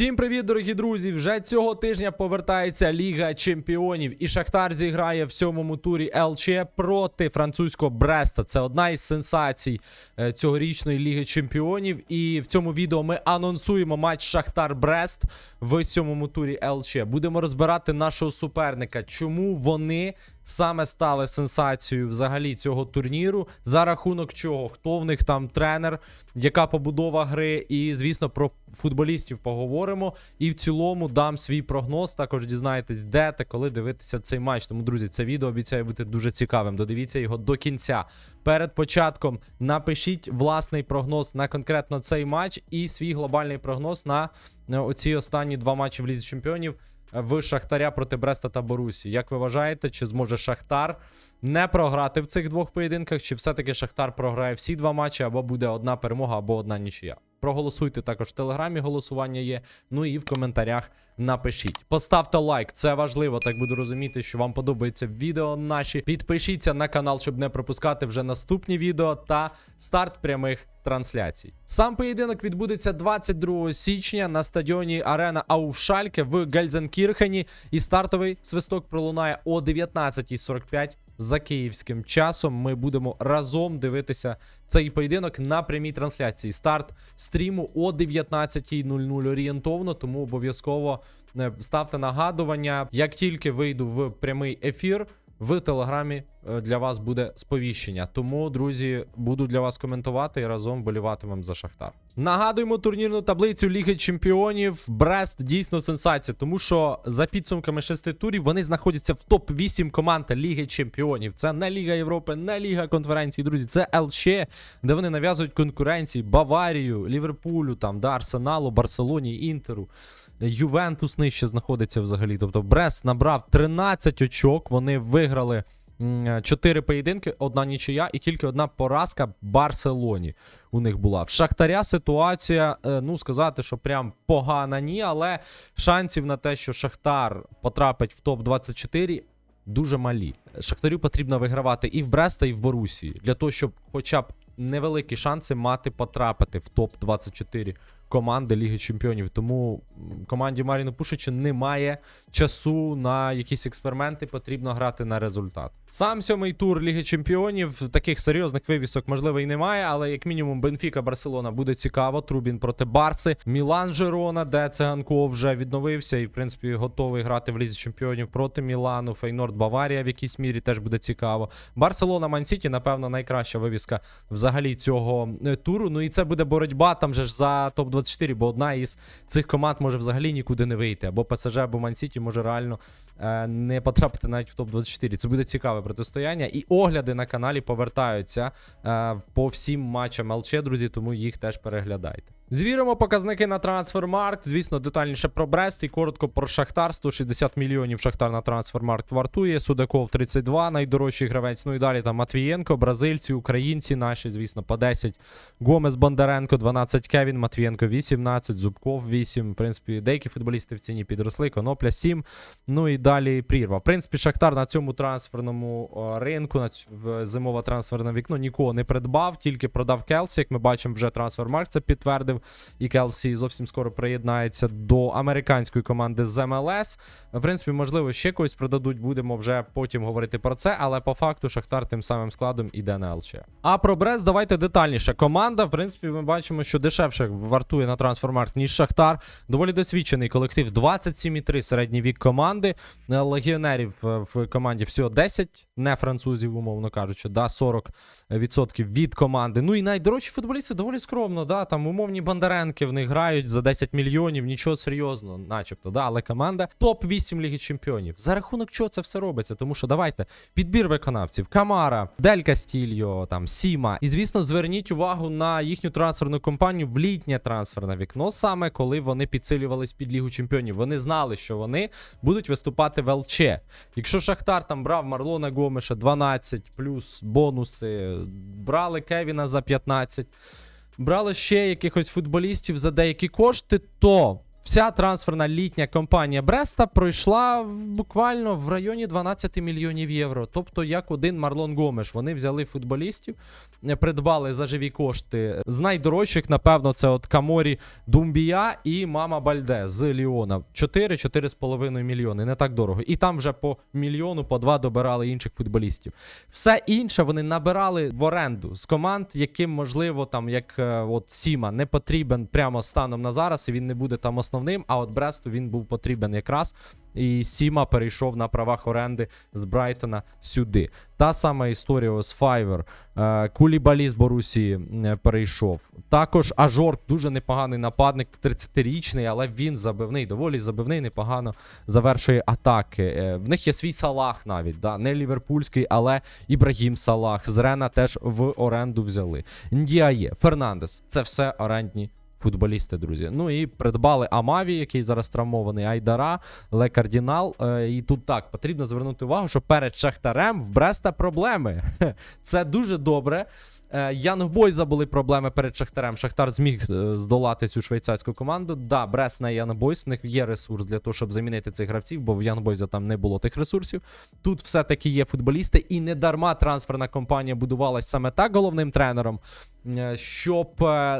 Всім привіт, дорогі друзі! Вже цього тижня повертається Ліга Чемпіонів, і Шахтар зіграє в сьомому турі ЛЧ проти французького Бреста. Це одна із сенсацій е, цьогорічної Ліги Чемпіонів. І в цьому відео ми анонсуємо матч Шахтар-Брест в сьомому турі ЛЧ. Будемо розбирати нашого суперника, чому вони саме стали сенсацією взагалі цього турніру, за рахунок чого, хто в них там тренер, яка побудова гри, і звісно про футболістів поговоримо. І в цілому дам свій прогноз. Також дізнаєтесь, де та коли дивитися цей матч. Тому, друзі, це відео обіцяє бути дуже цікавим. Додивіться його до кінця. Перед початком напишіть власний прогноз на конкретно цей матч і свій глобальний прогноз на оці останні два матчі в Лізі Чемпіонів в Шахтаря проти Бреста та Борусі. Як ви вважаєте, чи зможе Шахтар не програти в цих двох поєдинках, чи все-таки Шахтар програє всі два матчі, або буде одна перемога, або одна нічия? Проголосуйте також в телеграмі, голосування є. Ну і в коментарях напишіть. Поставте лайк, це важливо. Так буду розуміти, що вам подобається відео наші. Підпишіться на канал, щоб не пропускати вже наступні відео та старт прямих трансляцій. Сам поєдинок відбудеться 22 січня на стадіоні Арена Ауфшальке в Гельзенкірхені. І стартовий свисток пролунає о 19.45 за київським часом. Ми будемо разом дивитися цей поєдинок на прямій трансляції. Старт стріму о 19.00 орієнтовно, тому обов'язково е, ставте нагадування. Як тільки вийду в прямий ефір. В телеграмі е, для вас буде сповіщення. Тому, друзі, буду для вас коментувати і разом боліватимемо за Шахтар. Нагадуємо турнірну таблицю Ліги Чемпіонів. Брест дійсно сенсація, тому що за підсумками шести турів вони знаходяться в топ 8 команд Ліги Чемпіонів. Це не Ліга Європи, не Ліга конференції, друзі. Це ЛЧ, де вони нав'язують конкуренції Баварію, Ліверпулю, там да, Арсеналу, Барселоні, Інтеру. Ювентус нижче знаходиться взагалі. Тобто Брест набрав 13 очок. Вони виграли 4 поєдинки, одна нічия і тільки одна поразка Барселоні у них була. В Шахтаря ситуація, е, ну сказати, що прям погана, ні, але шансів на те, що Шахтар потрапить в топ-24. Дуже малі. Шахтарю потрібно вигравати і в Бреста, і в Борусі, для того, щоб хоча б невеликі шанси мати потрапити в топ-24 команди Ліги Чемпіонів. Тому команді Маріну Пушича немає часу на якісь експерименти, потрібно грати на результат. Сам сьомий тур Ліги Чемпіонів таких серйозних вивісок, можливо, і немає, але як мінімум Бенфіка Барселона буде цікаво. Трубін проти Барси, Мілан Жерона, де Циганко вже відновився і, в принципі, готовий грати в Лізі Чемпіонів проти Мілану, Фейнорд Баварія в якійсь мірі теж буде цікаво. Барселона Мансіті, напевно, найкраща вивіска взагалі цього е, туру. Ну і це буде боротьба там же ж за топ-24, бо одна із цих команд може взагалі нікуди не вийти. Або ПСЖ, або Мансіті може реально е, не потрапити навіть в топ-24. Це буде цікаве протистояння. І огляди на каналі повертаються е, по всім матчам ЛЧ, друзі, тому їх теж переглядайте. Звіримо показники на трансфермаркт. Звісно, детальніше про Брест і коротко про Шахтар. 160 мільйонів Шахтар на трансфермаркт вартує. Судаков 32, найдорожчий гравець. Ну і далі там Матвієнко, бразильці, українці наші, звісно, по 10. Гомес Бондаренко, 12 Кевін, Матвієнко 18, Зубков 8. В принципі, деякі футболісти в ціні підросли, Конопля 7. Ну і далі прірва. В принципі, Шахтар на цьому трансферному ринку, на зимове трансферне вікно нікого не придбав, тільки продав Келсі. Як ми бачимо, вже трансфермаркт це підтвердив. І Келсі зовсім скоро приєднається до американської команди з МЛС. В принципі, можливо, ще когось продадуть, будемо вже потім говорити про це, але по факту Шахтар тим самим складом іде на ЛЧ. А про Брест давайте детальніше. Команда, в принципі, ми бачимо, що дешевше вартує на трансфермаркт, ніж Шахтар. Доволі досвідчений колектив. 27,3 середній вік команди. Е, Легіонерів е, в команді всього 10, не французів, умовно кажучи, да, 40% від команди. Ну і найдорожчі футболісти доволі скромно, да, там умовні Бондаренки в них грають за 10 мільйонів, нічого серйозного, начебто, да, але команда топ-8 Ліги Чемпіонів. За рахунок чого це все робиться? Тому що давайте підбір виконавців: Камара, Дель Кастільо, там Сіма. І звісно, зверніть увагу на їхню трансферну компанію в літнє трансферне вікно, саме коли вони підсилювались під Лігу Чемпіонів. Вони знали, що вони будуть виступати в ЛЧ. Якщо Шахтар там брав Марлона Гомеша 12 плюс бонуси, брали Кевіна за 15, брали ще якихось футболістів за деякі кошти, то Вся трансферна літня кампанія Бреста пройшла буквально в районі 12 мільйонів євро. Тобто, як один Марлон Гомеш. Вони взяли футболістів, е, придбали за живі кошти. З найдорожчих, напевно, це от Каморі Думбія і Мама Бальде з Ліона. 4-4,5 мільйони. Не так дорого. І там вже по мільйону, по два добирали інших футболістів. Все інше вони набирали в оренду з команд, яким можливо там як е, от Сіма не потрібен прямо станом на зараз, і він не буде там основним. А от Бресту він був потрібен якраз. І Сіма перейшов на правах оренди з Брайтона сюди. Та сама історія з Файвер. Е, Кулібалі з Борусії перейшов. Також Ажорк, дуже непоганий нападник, 30-річний, але він забивний, доволі забивний, непогано завершує атаки. Е, В них є свій Салах навіть, да? не ліверпульський, але Ібрагім Салах. З Рена теж в оренду взяли. Ndіає, Фернандес. Це все орендні футболісти, друзі. Ну і придбали Амаві, який зараз травмований, Айдара, Ле Кардінал. Е, І тут так потрібно звернути увагу, що перед Шахтарем в Бреста проблеми. Це дуже добре. Е, Янгбойза були проблеми перед Шахтарем. Шахтар зміг е, здолати цю швейцарську команду. Да, Брест не Янгбойз, в них є ресурс для того, щоб замінити цих гравців, бо в Янгбойза там не було тих ресурсів. Тут все-таки є футболісти, і не дарма трансферна компанія будувалась саме так головним тренером, е, щоб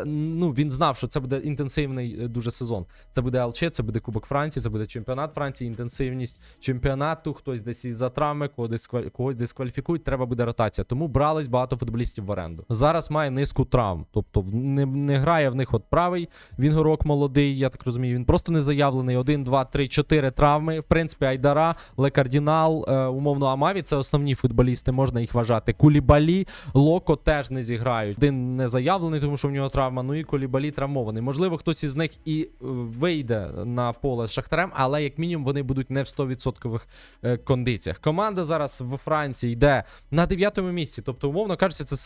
ну, він знав, що це буде інтенсивний дуже сезон. Це буде ЛЧ, це буде Кубок Франції, це буде чемпіонат Франції, інтенсивність чемпіонату. Хтось десь із-за травми, когось дискваль... когось дискваліфікують, треба буде ротація. Тому брались багато футболістів в оренду. Зараз має низку травм, тобто не, не грає в них от правий Вінгорок молодий, я так розумію. Він просто не заявлений. Один, два, три, чотири травми. В принципі, Айдара, Лекардінал, е, умовно Амаві. Це основні футболісти, можна їх вважати. Кулібалі, Локо теж не зіграють. Один не заявлений, тому що в нього травма. Ну і Кулібалі травмований. Можливо, хтось із них і е, вийде на поле з Шахтарем, але як мінімум вони будуть не в 100% е, кондиціях. Команда зараз в Франції йде на 9-му місці. Тобто, умовно кажучи, це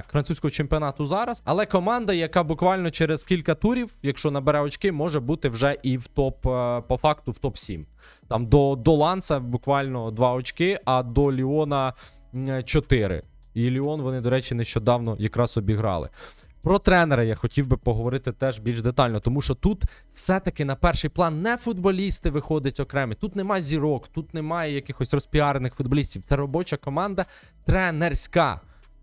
середняк французького чемпіонату зараз. Але команда, яка буквально через кілька турів, якщо набере очки, може бути вже і в топ е, по факту в топ 7 Там до, до Ланса буквально 2 очки, а до Ліона 4. І Ліон вони, до речі, нещодавно якраз обіграли. Про тренера я хотів би поговорити теж більш детально, тому що тут все-таки на перший план не футболісти виходять окремі. Тут нема зірок, тут немає якихось розпіарених футболістів. Це робоча команда тренерська.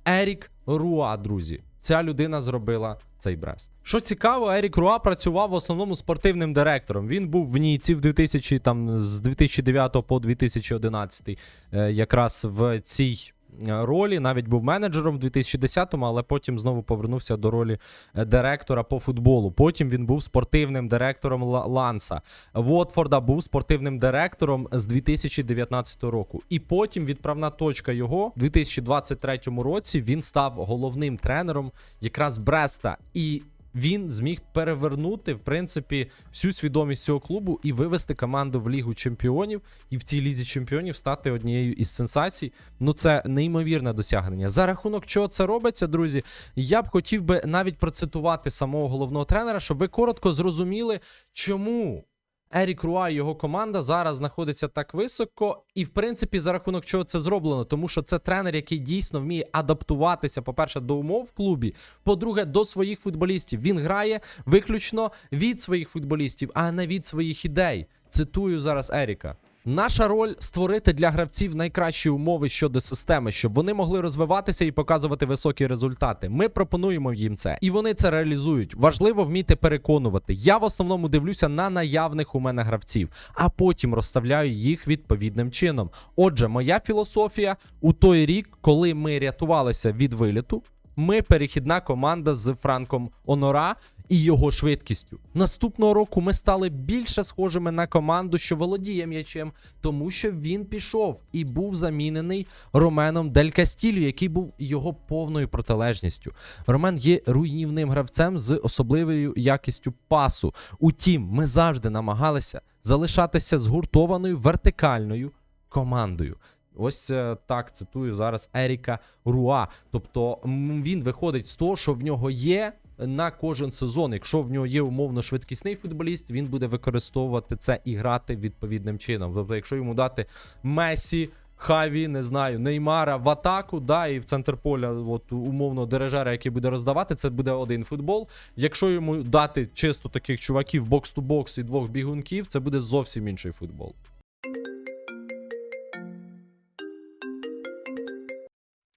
Ерік Руа, друзі. Ця людина зробила цей брест. Що цікаво, Ерік Руа працював в основному спортивним директором. Він був в Ніці в 2000, там, з 2009 по 2011, е, якраз в цій ролі. Навіть був менеджером в 2010-му, але потім знову повернувся до ролі е, директора по футболу. Потім він був спортивним директором Ланса. Вотфорда був спортивним директором з 2019 року. І потім відправна точка його в 2023 році він став головним тренером якраз Бреста. І він зміг перевернути в принципі всю свідомість цього клубу і вивести команду в Лігу Чемпіонів, і в цій лізі чемпіонів стати однією із сенсацій. Ну це неймовірне досягнення. За рахунок чого це робиться, друзі. Я б хотів би навіть процитувати самого головного тренера, щоб ви коротко зрозуміли, чому. Ерік Руа і його команда зараз знаходиться так високо, і в принципі за рахунок чого це зроблено, тому що це тренер, який дійсно вміє адаптуватися, по-перше, до умов в клубі, по-друге, до своїх футболістів. Він грає виключно від своїх футболістів, а не від своїх ідей. Цитую зараз Еріка. Наша роль створити для гравців найкращі умови щодо системи, щоб вони могли розвиватися і показувати високі результати. Ми пропонуємо їм це, і вони це реалізують. Важливо вміти переконувати. Я в основному дивлюся на наявних у мене гравців, а потім розставляю їх відповідним чином. Отже, моя філософія у той рік, коли ми рятувалися від виліту, ми перехідна команда з Франком Онора і його швидкістю. Наступного року ми стали більше схожими на команду, що володіє м'ячем, тому що він пішов і був замінений Роменом Дель Кастілью, який був його повною протилежністю. Ромен є руйнівним гравцем з особливою якістю пасу. Утім, ми завжди намагалися залишатися згуртованою вертикальною командою. Ось е, так цитую зараз Еріка Руа. Тобто він виходить з того, що в нього є на кожен сезон. Якщо в нього є умовно швидкісний футболіст, він буде використовувати це і грати відповідним чином. Тобто, якщо йому дати Месі, Хаві, не знаю, Неймара в атаку, да, і в центр поля, от умовно, дирижера, який буде роздавати, це буде один футбол. Якщо йому дати чисто таких чуваків бокс-ту-бокс і двох бігунків, це буде зовсім інший футбол.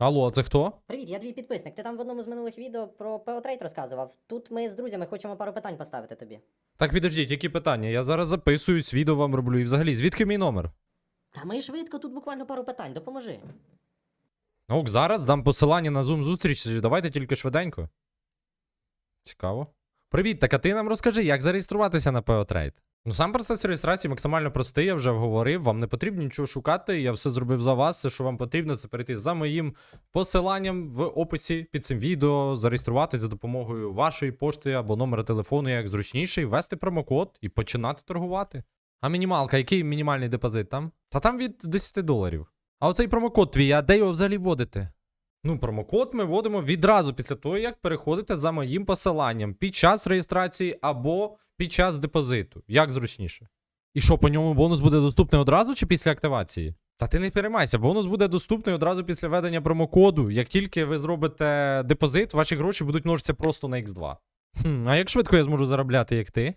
Алло, а це хто? Привіт, я твій підписник. Ти там в одному з минулих відео про PO розказував. Тут ми з друзями хочемо пару питань поставити тобі. Так, підождіть, які питання? Я зараз записуюсь, відео вам роблю. І взагалі, звідки мій номер? Та ми швидко, тут буквально пару питань, допоможи. Ок, зараз дам посилання на Zoom зустріч. Давайте тільки швиденько. Цікаво. Привіт, так а ти нам розкажи, як зареєструватися на PeoTrade? Ну, сам процес реєстрації максимально простий, я вже говорив. Вам не потрібно нічого шукати. Я все зробив за вас. Все, що вам потрібно, це перейти за моїм посиланням в описі під цим відео, зареєструватися за допомогою вашої пошти або номера телефону, як зручніше, і ввести промокод і починати торгувати. А мінімалка, який мінімальний депозит там? Та там від 10 доларів. А оцей промокод твій, а де його взагалі вводити? Ну, промокод ми вводимо відразу після того, як переходите за моїм посиланням під час реєстрації або під час депозиту. Як зручніше. І що, по ньому бонус буде доступний одразу чи після активації? Та ти не переймайся, бонус буде доступний одразу після введення промокоду. Як тільки ви зробите депозит, ваші гроші будуть множитися просто на X2. Хм, а як швидко я зможу заробляти, як ти?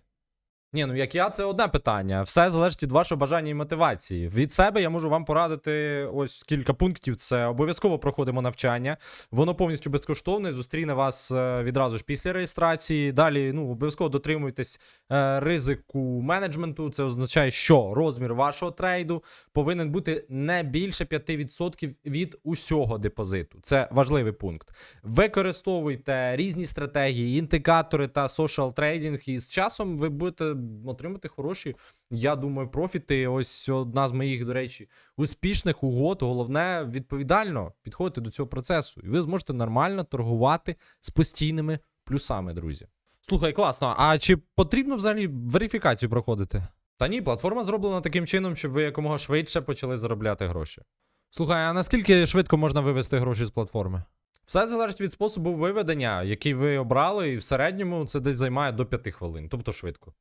Ні, ну як я, це одне питання. Все залежить від вашого бажання і мотивації. Від себе я можу вам порадити ось кілька пунктів. Це обов'язково проходимо навчання. Воно повністю безкоштовне. Зустріне вас е, відразу ж після реєстрації. Далі ну, обов'язково дотримуйтесь е, ризику менеджменту. Це означає, що розмір вашого трейду повинен бути не більше 5% від усього депозиту. Це важливий пункт. Використовуйте різні стратегії, індикатори та social трейдинг, і з часом ви будете отримати хороші, я думаю, профіти. Ось одна з моїх, до речі, успішних угод. Головне відповідально підходити до цього процесу, і ви зможете нормально торгувати з постійними плюсами, друзі. Слухай, класно. А чи потрібно взагалі верифікацію проходити? Та ні, платформа зроблена таким чином, щоб ви якомога швидше почали заробляти гроші. Слухай, а наскільки швидко можна вивести гроші з платформи? Все залежить від способу виведення, який ви обрали, і в середньому це десь займає до 5 хвилин, тобто швидко.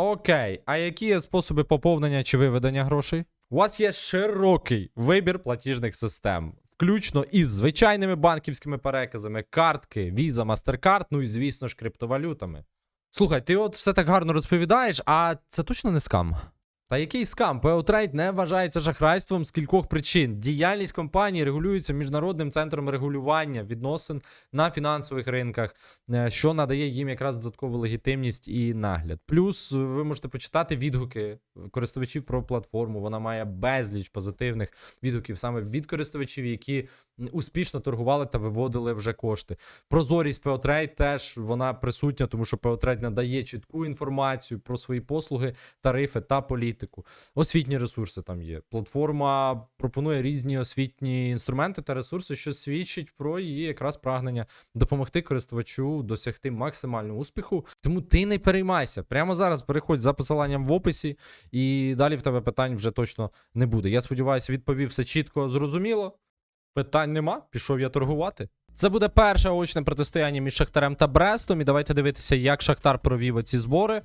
Окей, а які є способи поповнення чи виведення грошей? У вас є широкий вибір платіжних систем, включно із звичайними банківськими переказами, картки, Visa, MasterCard, ну і звісно ж криптовалютами. Слухай, ти от все так гарно розповідаєш, а це точно не скам? Та який скам? PeoTrade не вважається шахрайством з кількох причин. Діяльність компанії регулюється міжнародним центром регулювання відносин на фінансових ринках, е, що надає їм якраз додаткову легітимність і нагляд. Плюс е, ви можете почитати відгуки користувачів про платформу. Вона має безліч позитивних відгуків саме від користувачів, які успішно торгували та виводили вже кошти. Прозорість PeoTrade теж вона присутня, тому що PeoTrade надає чітку інформацію про свої послуги, тарифи та політику. Освітні ресурси там є. Платформа пропонує різні освітні інструменти та ресурси, що свідчить про її якраз прагнення допомогти користувачу досягти максимального успіху. Тому ти не переймайся. Прямо зараз переходь за посиланням в описі, і далі в тебе питань вже точно не буде. Я сподіваюся, відповів все чітко, зрозуміло. Питань нема, пішов я торгувати. Це буде перше очне протистояння між Шахтарем та Брестом. І давайте дивитися, як Шахтар провів оці збори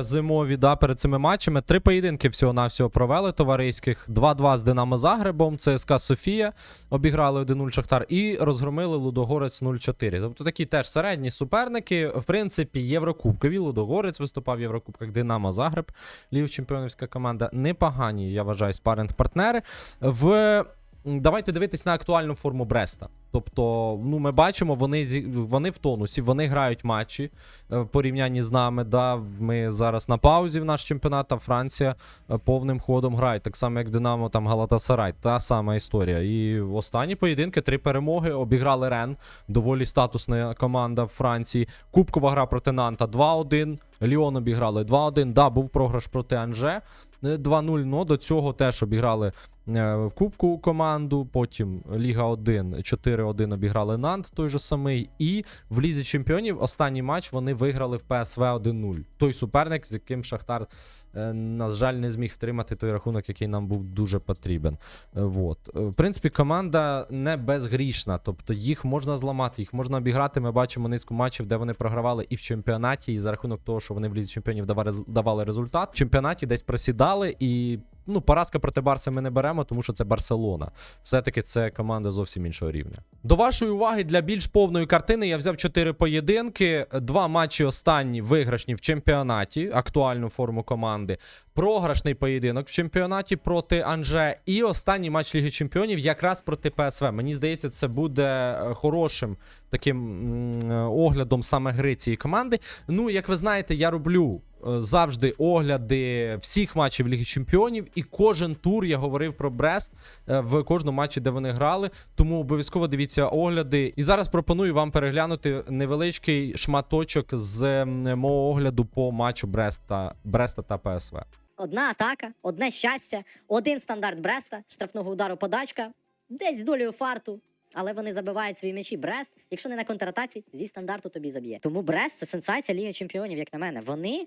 зимові да, перед цими матчами. Три поєдинки всього-навсього провели товариських. 2-2 з Динамо Загребом, ЦСКА Софія обіграли 1-0 Шахтар і розгромили Лудогорець 0-4. Тобто такі теж середні суперники. В принципі, Єврокубкові. Лудогорець виступав в Єврокубках Динамо Загреб, лів чемпіонівська команда. Непогані, я вважаю, спаринг-партнери. В М, Давайте дивитись на актуальну форму Бреста. Тобто, ну ми бачимо, вони вони в тонусі, вони грають матчі е, в порівнянні з нами. Да, ми зараз на паузі в наш чемпіонат, а Франція е, повним ходом грає, так само як Динамо, там Галатасарай. Та сама історія. І останні поєдинки, три перемоги. Обіграли Рен, доволі статусна команда в Франції. Кубкова гра проти Нанта 2-1. Ліон обіграли 2-1. Да, був програш проти Анже. е, 2-0, но до цього теж обіграли е, в Кубку команду. Потім Ліга 1 4-1 обіграли Нант, той же самий. І в Лізі Чемпіонів останній матч вони виграли в ПСВ 1-0. Той суперник, з яким Шахтар, е, на жаль, не зміг втримати той рахунок, який нам був дуже потрібен. Е, Вот. Е, В принципі, команда не безгрішна, тобто їх можна зламати, їх можна обіграти. Ми бачимо низку матчів, де вони програвали і в чемпіонаті, і за рахунок того, що вони в Лізі Чемпіонів давали результат. В чемпіонаті десь просідали і. Ну, поразка проти Барси ми не беремо, тому що це Барселона. Все-таки це команда зовсім іншого рівня. До вашої уваги для більш повної картини я взяв чотири поєдинки, два матчі останні виграшні в чемпіонаті, актуальну форму команди. Програшний поєдинок в чемпіонаті проти Анже. І останній матч Ліги Чемпіонів якраз проти ПСВ. Мені здається, це буде е, хорошим таким е, оглядом саме гри цієї команди. Ну, як ви знаєте, я роблю завжди огляди всіх матчів Ліги Чемпіонів, і кожен тур я говорив про Брест е, в кожному матчі, де вони грали. Тому обов'язково дивіться огляди. І зараз пропоную вам переглянути невеличкий шматочок з мого огляду по матчу Бреста, Бреста та ПСВ. Одна атака, одне щастя, один стандарт Бреста, штрафного удару подачка, десь з долею фарту. Але вони забивають свої м'ячі. Брест, якщо не на контратаці, зі стандарту тобі заб'є. Тому Брест це сенсація Ліги Чемпіонів, як на мене. Вони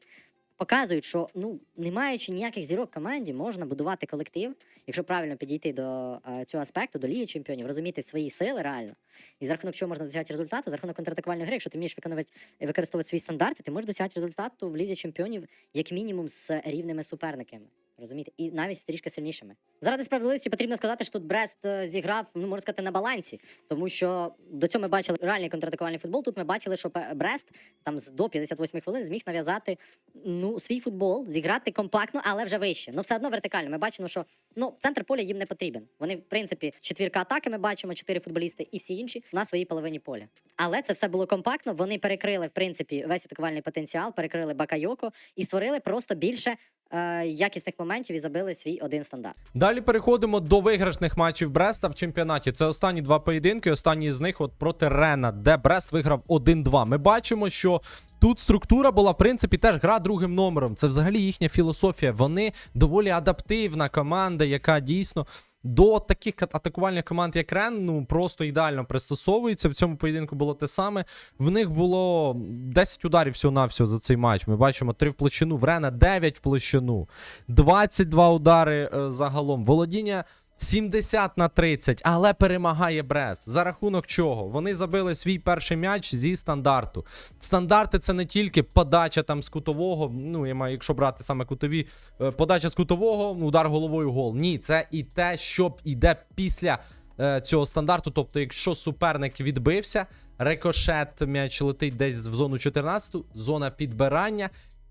показують, що ну не маючи ніяких зірок команді, можна будувати колектив, якщо правильно підійти до е, цього аспекту, до Ліги Чемпіонів, розуміти свої сили реально. І за рахунок чого можна досягати результату, за рахунок контратакувальної гри, якщо ти вмієш виконувати використовувати свої стандарти, ти можеш досягати результату в лізі чемпіонів як мінімум з рівними суперниками. Розумієте? І навіть трішки сильнішими. Заради справедливості потрібно сказати, що тут Брест е, зіграв, ну можна сказати, на балансі, тому що до цього ми бачили реальний контратакувальний футбол. Тут ми бачили, що Брест там з до 58 хвилин зміг нав'язати ну свій футбол, зіграти компактно, але вже вище. Ну все одно вертикально. Ми бачимо, що ну центр поля їм не потрібен. Вони, в принципі, четвірка атаки. Ми бачимо, чотири футболісти і всі інші на своїй половині поля. Але це все було компактно. Вони перекрили в принципі весь атакувальний потенціал, перекрили Бакайоко і створили просто більше е, якісних моментів і забили свій один стандарт. Далі переходимо до виграшних матчів Бреста в чемпіонаті. Це останні два поєдинки. Останній з них от проти Рена, де Брест виграв 1-2. Ми бачимо, що тут структура була, в принципі, теж гра другим номером. Це взагалі їхня філософія. Вони доволі адаптивна команда, яка дійсно. До таких атакувальних команд, як Рен, ну просто ідеально пристосовується. В цьому поєдинку було те саме. В них було 10 ударів всього-навсього за цей матч. Ми бачимо 3 в площину, в Рена 9 в площину, 22 удари е, загалом. Володіння 70 на 30, але перемагає Брест. За рахунок чого? Вони забили свій перший м'яч зі стандарту. Стандарти це не тільки подача там з кутового. Ну, я маю, якщо брати саме кутові, е, подача з кутового, удар головою гол. Ні, це і те, що іде після е, цього стандарту. Тобто, якщо суперник відбився, рикошет м'яч летить десь в зону 14, зона підбирання.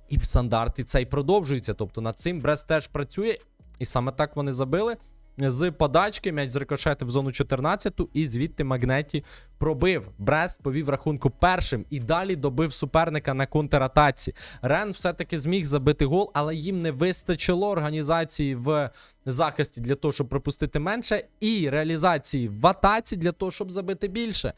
І стандарти цей продовжується. Тобто над цим Брест теж працює. І саме так вони забили. З подачки м'яч зрикошетив в зону 14 і звідти Магнеті пробив. Брест повів рахунку першим і далі добив суперника на контратаці. Рен все-таки зміг забити гол, але їм не вистачило організації в захисті для того, щоб пропустити менше, і реалізації в атаці для того, щоб забити більше.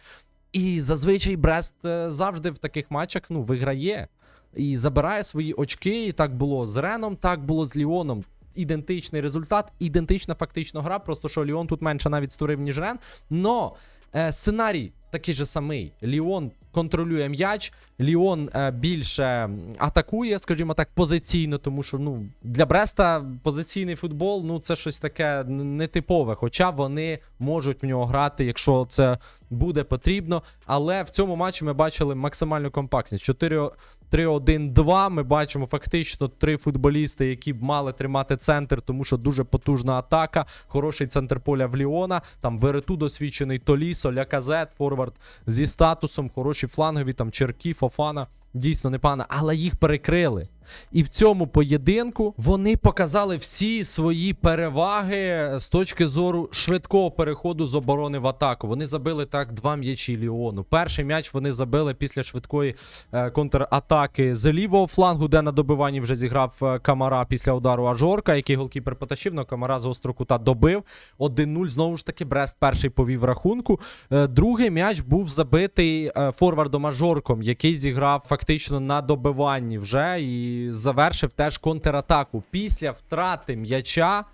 І зазвичай Брест е, завжди в таких матчах ну, виграє і забирає свої очки. І так було з Реном, так було з Ліоном. Ідентичний результат, ідентична фактично гра, просто що Ліон тут менше навіть створив, ніж Рен. Но е, сценарій такий же самий. Ліон контролює м'яч, Ліон е, більше атакує, скажімо так, позиційно, тому що ну, для Бреста позиційний футбол ну, це щось таке нетипове. Хоча вони можуть в нього грати, якщо це буде потрібно. Але в цьому матчі ми бачили максимальну компактність. 4 3-1-2. Ми бачимо фактично три футболісти, які б мали тримати центр, тому що дуже потужна атака. Хороший центр поля в Ліона. Там Верету досвідчений Толісо, Ляказет, форвард зі статусом, хороші флангові, там Черкі, Фофана. Дійсно не пана, але їх перекрили. І в цьому поєдинку вони показали всі свої переваги з точки зору швидкого переходу з оборони в атаку. Вони забили так два м'ячі Ліону. Перший м'яч вони забили після швидкої е, контратаки з лівого флангу, де на добиванні вже зіграв е, Камара після удару Ажорка, який голкіпер потащив, но Камара з гострого кута добив. 1-0. Знову ж таки, Брест перший повів рахунку. Е, другий м'яч був забитий е, форвардом Ажорком, який зіграв фактично на добиванні вже і завершив теж контратаку після втрати м'яча е,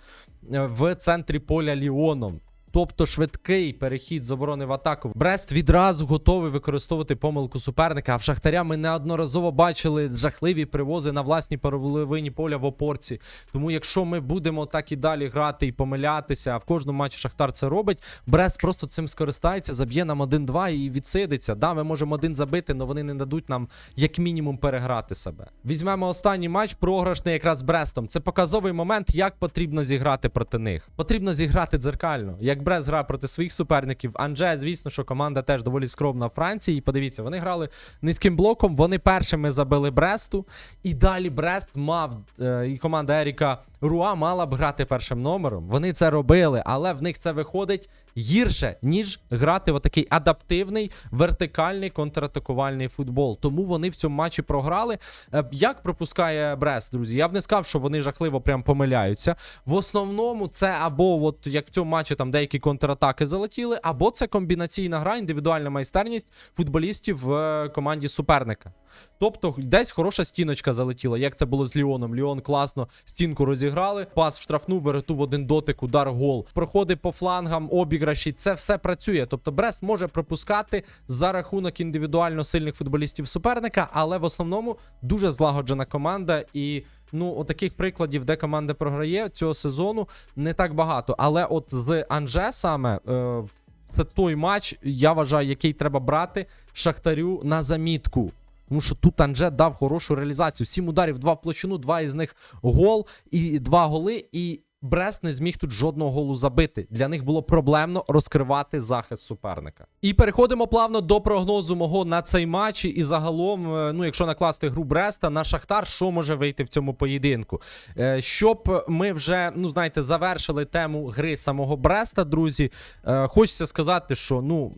в центрі поля Ліоном. Тобто швидкий перехід з оборони в атаку. Брест відразу готовий використовувати помилку суперника. А в Шахтаря ми неодноразово бачили жахливі привози на власній половині поля в опорці. Тому якщо ми будемо так і далі грати і помилятися, а в кожному матчі Шахтар це робить, Брест просто цим скористається, заб'є нам 1-2 і відсидиться. Да, ми можемо один забити, але вони не дадуть нам як мінімум переграти себе. Візьмемо останній матч, програшний якраз Брестом. Це показовий момент, як потрібно зіграти проти них. Потрібно зіграти дзеркально. Як Брест грав проти своїх суперників, Анже, звісно, що команда теж доволі скромна в Франції. І подивіться, вони грали низьким блоком. Вони першими забили Бресту. І далі Брест мав е, і команда Еріка Руа мала б грати першим номером. Вони це робили, але в них це виходить гірше, ніж грати в такий адаптивний вертикальний контратакувальний футбол. Тому вони в цьому матчі програли. Е, Як пропускає Брест, друзі? Я б не сказав, що вони жахливо прям помиляються. В основному це або, от як в цьому матчі там деякі контратаки залетіли, або це комбінаційна гра, індивідуальна майстерність футболістів в е, команді суперника. Тобто десь хороша стіночка залетіла, як це було з Ліоном. Ліон класно стінку розіграли, пас в штрафну, вороту в один дотик, удар, гол. Проходи по флангам, обіграші. Це все працює. Тобто Брест може пропускати за рахунок індивідуально сильних футболістів суперника, але в основному дуже злагоджена команда і. Ну, таких прикладів, де команда програє цього сезону, не так багато. Але от з Анже саме е, це той матч, я вважаю, який треба брати Шахтарю на замітку. Тому що тут Анже дав хорошу реалізацію. Сім ударів, два в площину, два із них гол і два голи. І Брест не зміг тут жодного голу забити. Для них було проблемно розкривати захист суперника. І переходимо плавно до прогнозу мого на цей матч. І загалом, е, ну, якщо накласти гру Бреста на Шахтар, що може вийти в цьому поєдинку? Е, Щоб ми вже, ну знаєте, завершили тему гри самого Бреста, друзі. е, Хочеться сказати, що ну.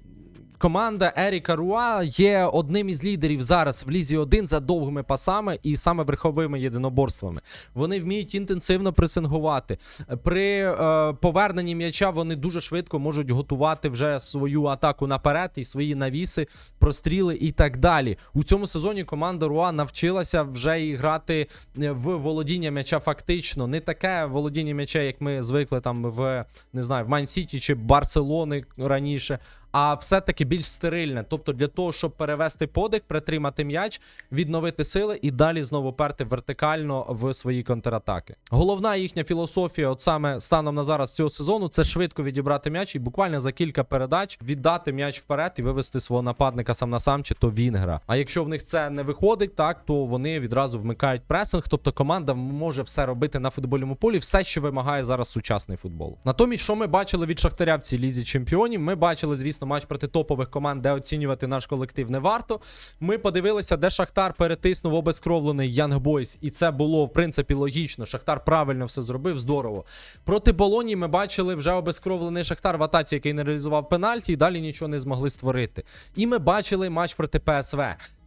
Команда Еріка Руа є одним із лідерів зараз в Лізі 1 за довгими пасами і саме верховими єдиноборствами. Вони вміють інтенсивно пресингувати. При е, поверненні м'яча вони дуже швидко можуть готувати вже свою атаку наперед і свої навіси, простріли і так далі. У цьому сезоні команда Руа навчилася вже і грати е, в володіння м'яча фактично. Не таке володіння м'яча, як ми звикли там в не знаю, в Майн-Сіті чи Барселони раніше а все-таки більш стерильне. Тобто для того, щоб перевести подих, притримати м'яч, відновити сили і далі знову перти вертикально в свої контратаки. Головна їхня філософія, от саме станом на зараз цього сезону, це швидко відібрати м'яч і буквально за кілька передач віддати м'яч вперед і вивести свого нападника сам на сам, чи то Вінгра. А якщо в них це не виходить, так то вони відразу вмикають пресинг. Тобто команда може все робити на футбольному полі, все, що вимагає зараз сучасний футбол. Натомість, що ми бачили від Шахтаря в цій лізі чемпіонів, ми бачили, звісно, матч проти топових команд, де оцінювати наш колектив не варто. Ми подивилися, де Шахтар перетиснув обезкровлений Young Boys, і це було в принципі логічно. Шахтар правильно все зробив, здорово. Проти Болоні ми бачили вже обезкровлений Шахтар в атаці, який не реалізував пенальті, і далі нічого не змогли створити. І ми бачили матч проти ПСВ.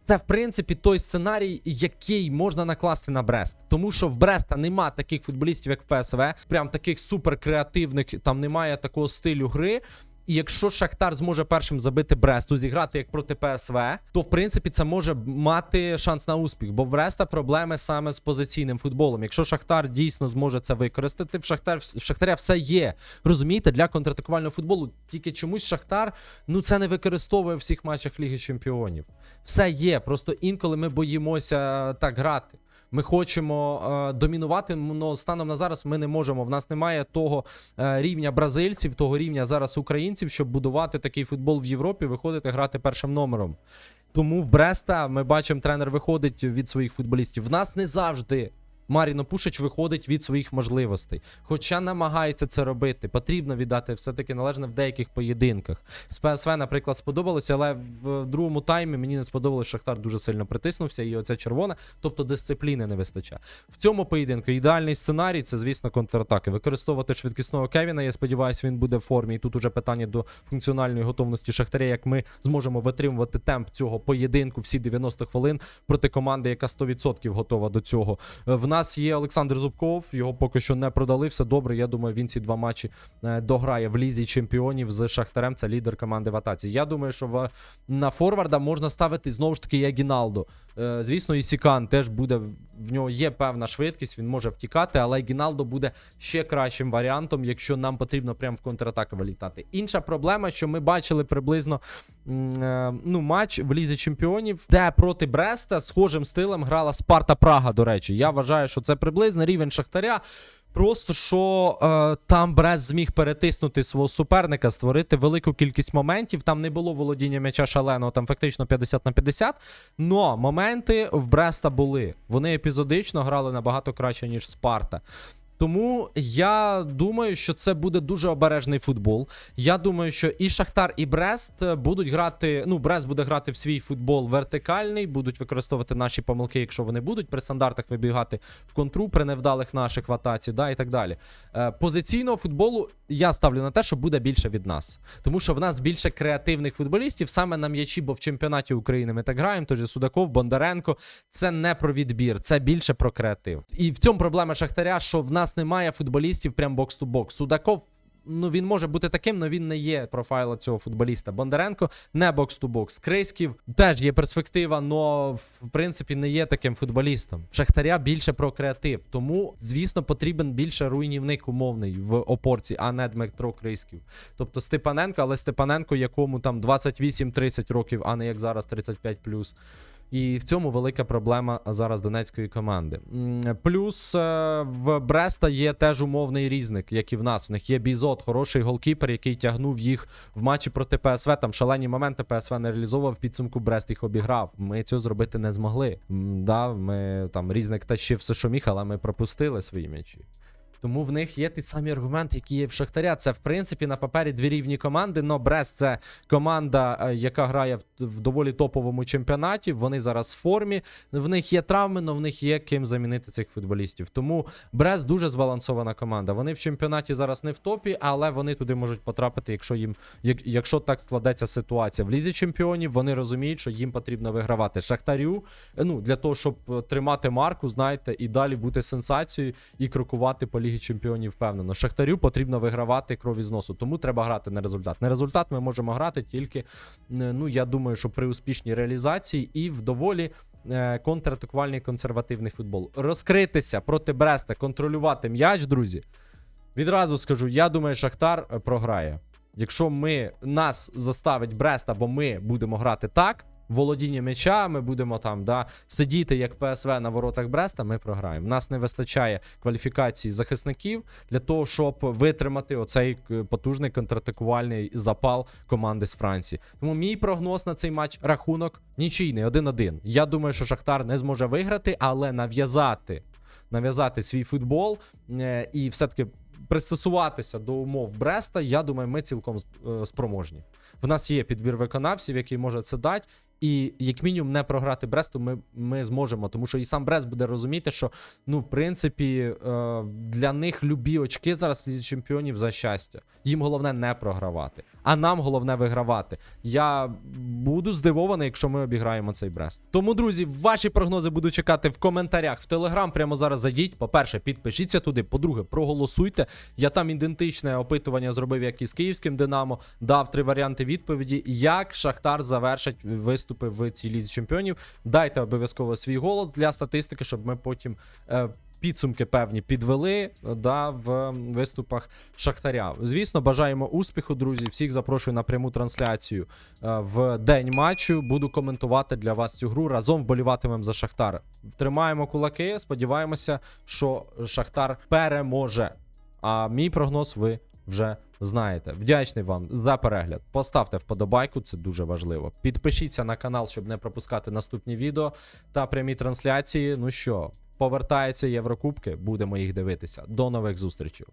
Це в принципі той сценарій, який можна накласти на Брест, тому що в Бреста нема таких футболістів, як в ПСВ, прям таких суперкреативних, там немає такого стилю гри. І якщо Шахтар зможе першим забити Бресту, зіграти як проти ПСВ, то в принципі це може мати шанс на успіх. Бо в Бреста проблеми саме з позиційним футболом. Якщо Шахтар дійсно зможе це використати, в Шахтар в Шахтаря все є. Розумієте, для контратакувального футболу. Тільки чомусь Шахтар ну це не використовує в всіх матчах Ліги Чемпіонів. Все є. Просто інколи ми боїмося так грати. Ми хочемо е, домінувати, Но станом на зараз ми не можемо. В нас немає того е, рівня бразильців, того рівня зараз українців, щоб будувати такий футбол в Європі, виходити грати першим номером. Тому в Бреста ми бачимо, тренер виходить від своїх футболістів. В нас не завжди. Маріно Пушич виходить від своїх можливостей, хоча намагається це робити. Потрібно віддати все-таки належне в деяких поєдинках. З ПСВ, наприклад, сподобалося, але в другому таймі мені не сподобалось, що Шахтар дуже сильно притиснувся, і оця червона, тобто дисципліни не вистачає. В цьому поєдинку ідеальний сценарій це, звісно, контратаки. Використовувати швидкісного Кевіна. Я сподіваюся, він буде в формі. І тут уже питання до функціональної готовності Шахтаря, як ми зможемо витримувати темп цього поєдинку всі 90 хвилин проти команди, яка 100% готова до цього. Е, В нас є Олександр Зубков, його поки що не продали. Все добре. Я думаю, він ці два матчі е, дограє в лізі чемпіонів з Шахтарем. Це лідер команди в атаці. Я думаю, що в, на форварда можна ставити знову ж таки Ягіналдо. Е, Звісно, і Сікан теж буде в нього є певна швидкість, він може втікати, але Гіналдо буде ще кращим варіантом, якщо нам потрібно прямо в контратаку вилітати. Інша проблема, що ми бачили приблизно е, ну, матч в Лізі Чемпіонів, де проти Бреста схожим стилем грала Спарта Прага. До речі, я вважаю, що це приблизно рівень Шахтаря. Просто що е, там Брест зміг перетиснути свого суперника, створити велику кількість моментів. Там не було володіння м'яча шаленого, там фактично 50 на 50. Но моменти в Бреста були. Вони епізодично грали набагато краще, ніж Спарта. Тому я думаю, що це буде дуже обережний футбол. Я думаю, що і Шахтар, і Брест е, будуть грати. Ну, Брест буде грати в свій футбол вертикальний, будуть використовувати наші помилки, якщо вони будуть при стандартах вибігати в контру при невдалих наших в атаці, да, і так далі. Е, позиційного футболу я ставлю на те, що буде більше від нас. Тому що в нас більше креативних футболістів саме на м'ячі, бо в чемпіонаті України ми так граємо. Тож Судаков, Бондаренко. Це не про відбір, це більше про креатив. І в цьому проблема Шахтаря, що в нас немає футболістів прям бокс-ту-бокс. Судаков. Ну, він може бути таким, але він не є профайлом цього футболіста. Бондаренко не бокс-ту-бокс. Криськів теж є перспектива, але в принципі не є таким футболістом. Шахтаря більше про креатив. Тому, звісно, потрібен більше руйнівник умовний в опорці, а не Дмитро Криськів. Тобто Степаненко, але Степаненко, якому там 28-30 років, а не як зараз 35 І в цьому велика проблема зараз донецької команди. Плюс е, в Бреста є теж умовний різник, як і в нас. В них є Бізот, хороший голкіпер, який тягнув їх в матчі проти ПСВ. Там шалені моменти ПСВ не реалізовував. В підсумку Брест їх обіграв. Ми цього зробити не змогли. Да, ми там різник тащив все, що міг, але ми пропустили свої м'ячі. Тому в них є ті самі аргументи, які є в Шахтаря. Це в принципі на папері дві рівні команди. Но Брест це команда, е, яка грає в, в доволі топовому чемпіонаті. Вони зараз в формі. В них є травми, але в них є ким замінити цих футболістів. Тому Брест дуже збалансована команда. Вони в чемпіонаті зараз не в топі, але вони туди можуть потрапити, якщо їм, як, якщо так складеться ситуація. В лізі чемпіонів вони розуміють, що їм потрібно вигравати. Шахтарю, е, ну для того, щоб е, тримати марку, знаєте, і далі бути сенсацією і крокувати по лігі чемпіонів впевнено. Шахтарю потрібно вигравати кров із носу, тому треба грати на результат. На результат ми можемо грати тільки, е, ну я думаю, що при успішній реалізації і в доволі. е, Контратакувальний консервативний футбол. Розкритися проти Бреста, контролювати м'яч, друзі. Відразу скажу, я думаю, Шахтар е, програє. Якщо ми нас заставить Брест, або ми будемо грати так, володіння м'яча, ми будемо там да, сидіти як ПСВ на воротах Бреста, ми програємо. Нас не вистачає кваліфікації захисників для того, щоб витримати оцей е, потужний контратакувальний запал команди з Франції. Тому мій прогноз на цей матч рахунок нічийний, 1-1. Я думаю, що Шахтар не зможе виграти, але нав'язати нав'язати свій футбол е, і все-таки пристосуватися до умов Бреста, я думаю, ми цілком е, спроможні. В нас є підбір виконавців, який може це дати. І як мінімум не програти Бресту ми, ми зможемо, тому що і сам Брест буде розуміти, що ну, в принципі, е, для них любі очки зараз в лізі чемпіонів за щастя. Їм головне не програвати, а нам головне вигравати. Я буду здивований, якщо ми обіграємо цей Брест. Тому, друзі, ваші прогнози буду чекати в коментарях. В Телеграм прямо зараз зайдіть. По-перше, підпишіться туди. По-друге, проголосуйте. Я там ідентичне опитування зробив, як і з київським Динамо. Дав три варіанти відповіді. Як Шахтар завершить виступи в цій лізі чемпіонів. Дайте обов'язково свій голос для статистики, щоб ми потім. Е, Підсумки певні підвели да, в виступах Шахтаря. Звісно, бажаємо успіху, друзі. Всіх запрошую на пряму трансляцію е, в день матчу. Буду коментувати для вас цю гру. Разом вболіватимемо за Шахтар. Тримаємо кулаки. Сподіваємося, що Шахтар переможе. А мій прогноз ви вже знаєте. Вдячний вам за перегляд. Поставте вподобайку, це дуже важливо. Підпишіться на канал, щоб не пропускати наступні відео та прямі трансляції. Ну що, повертаються Єврокубки, будемо їх дивитися. До нових зустрічей.